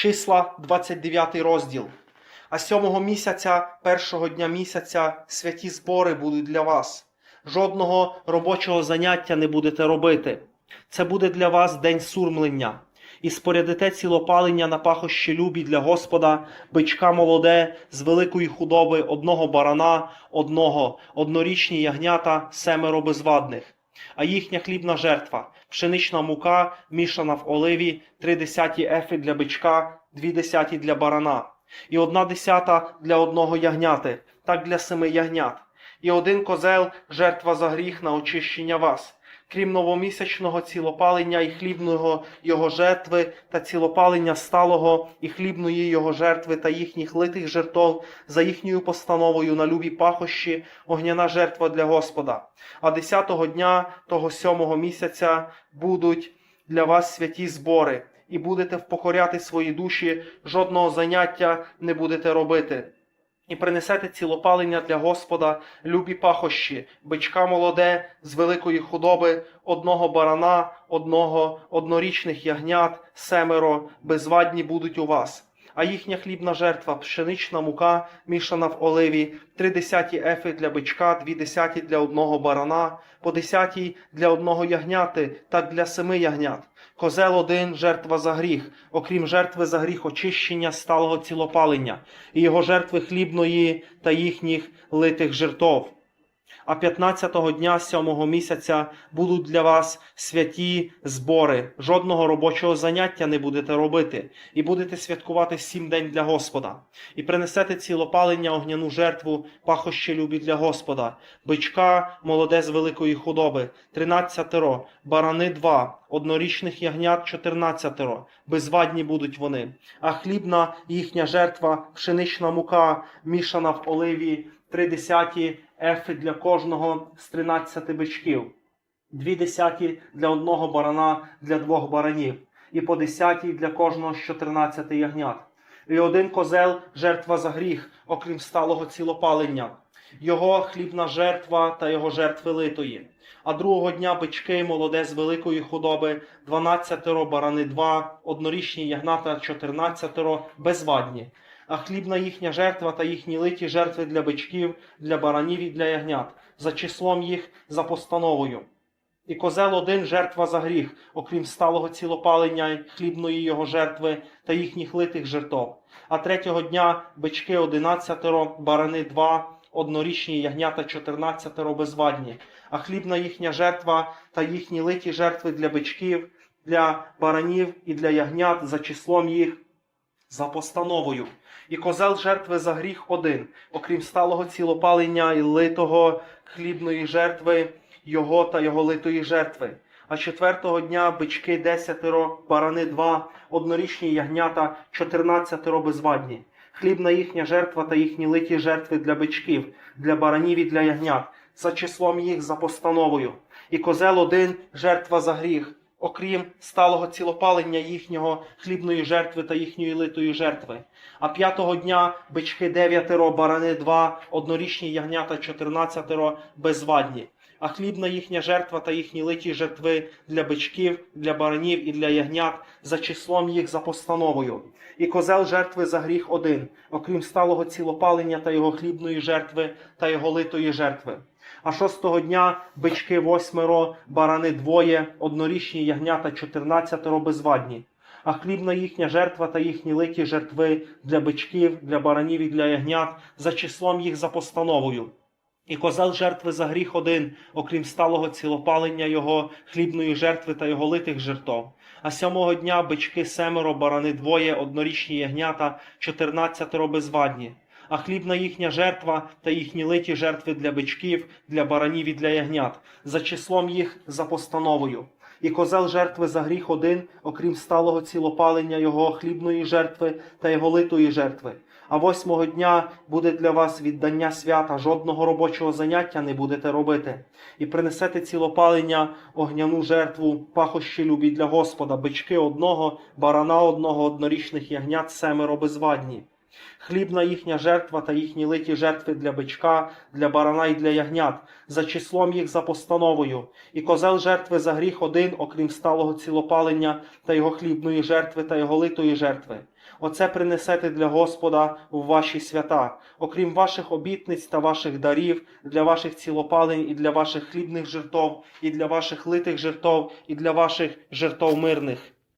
Числа 29 розділ. А сьомого місяця, першого дня місяця, святі збори будуть для вас. Жодного робочого заняття не будете робити. Це буде для вас день сурмлення. І спорядите цілопалення на пахощі любі для Господа, бичка молоде з великої худоби, одного барана, одного, однорічні ягнята, семеро безвадних. А їхня хлібна жертва, пшенична мука, мішана в оливі, три десяті ефи для бичка, дві десяті для барана, і одна десята для одного ягняти, так для семи ягнят, і один козел жертва за гріх на очищення вас. Крім новомісячного цілопалення і хлібного його жертви та цілопалення сталого і хлібної його жертви та їхніх литих жертв за їхньою постановою на любі пахощі, огняна жертва для Господа. А десятого дня того сьомого місяця будуть для вас святі збори, і будете впокоряти свої душі, жодного заняття не будете робити. І принесете цілопалення для Господа, любі пахощі, бичка молоде з великої худоби, одного барана, одного однорічних ягнят, семеро, безвадні будуть у вас. А їхня хлібна жертва, пшенична мука, мішана в оливі, три десяті ефи для бичка, дві десяті для одного барана, по десятій для одного ягняти, так для семи ягнят. Козел один жертва за гріх, окрім жертви за гріх очищення сталого цілопалення, і його жертви хлібної та їхніх литих жертв. А 15-го дня сьомого місяця будуть для вас святі збори. Жодного робочого заняття не будете робити, і будете святкувати сім день для Господа. І принесете цілопалення огняну жертву, пахощі любі для Господа, бичка молоде з великої худоби, тринадцятеро, барани два, однорічних ягнят чотирнадцятеро, безвадні будуть вони. А хлібна їхня жертва, пшенична мука, мішана в оливі, три десяті ефи для кожного з тринадцяти бичків, дві десяті для одного барана для двох баранів, і по десятій для кожного з чотирнадцяти ягнят. І один козел жертва за гріх, окрім сталого цілопалення, його хлібна жертва та його жертви литої. А другого дня бички молоде з великої худоби, дванадцятеро, барани два, однорічні ягната чотирнадцятеро, безвадні. А хлібна їхня жертва та їхні литі жертви для бичків, для баранів і для ягнят, за числом їх за постановою. І козел один жертва за гріх, окрім сталого цілопалення, хлібної його жертви та їхніх литих жертв. А третього дня бички одинадцятеро, барани два, однорічні ягнята чотирнадцятеро безвадні, а хлібна їхня жертва та їхні литі жертви для бичків, для баранів і для ягнят за числом їх за постановою. І козел жертви за гріх один, окрім сталого цілопалення і литого хлібної жертви, його та його литої жертви. А четвертого дня бички десятеро, барани два, однорічні ягнята, чотирнадцятеро безвадні. Хлібна їхня жертва та їхні литі жертви для бичків, для баранів і для ягнят, за числом їх за постановою. І козел один жертва за гріх, окрім сталого цілопалення їхнього хлібної жертви та їхньої литої жертви. А п'ятого дня бички дев'ятеро, барани два, однорічні ягнята чотирнадцятеро, безвадні. А хлібна їхня жертва та їхні литі жертви для бичків, для баранів і для ягнят за числом їх за постановою. І козел жертви за гріх один, окрім сталого цілопалення та його хлібної жертви та його литої жертви. А шостого дня бички восьмеро, барани двоє, однорічні ягнята чотирнадцятеро безвадні. А хлібна їхня жертва та їхні литі жертви для бичків, для баранів і для ягнят за числом їх за постановою. І козел жертви за гріх один, окрім сталого цілопалення його, хлібної жертви та його литих жертв. А сьомого дня бички семеро, барани двоє, однорічні ягнята, чотирнадцятеро безвадні. А хлібна їхня жертва та їхні литі жертви для бичків, для баранів і для ягнят, за числом їх за постановою. І козел жертви за гріх один, окрім сталого цілопалення його хлібної жертви та його литої жертви. А восьмого дня буде для вас віддання свята, жодного робочого заняття не будете робити. І принесете цілопалення, огняну жертву, пахощі любі для Господа, бички одного, барана одного, однорічних ягнят, семеро безвадні. Хлібна їхня жертва та їхні литі жертви для бичка, для барана і для ягнят, за числом їх за постановою, і козел жертви за гріх один, окрім сталого цілопалення та його хлібної жертви та його литої жертви. Оце принесете для Господа в ваші свята, окрім ваших обітниць та ваших дарів, для ваших цілопалень і для ваших хлібних жертов, і для ваших литих жертов, і для ваших жертов мирних.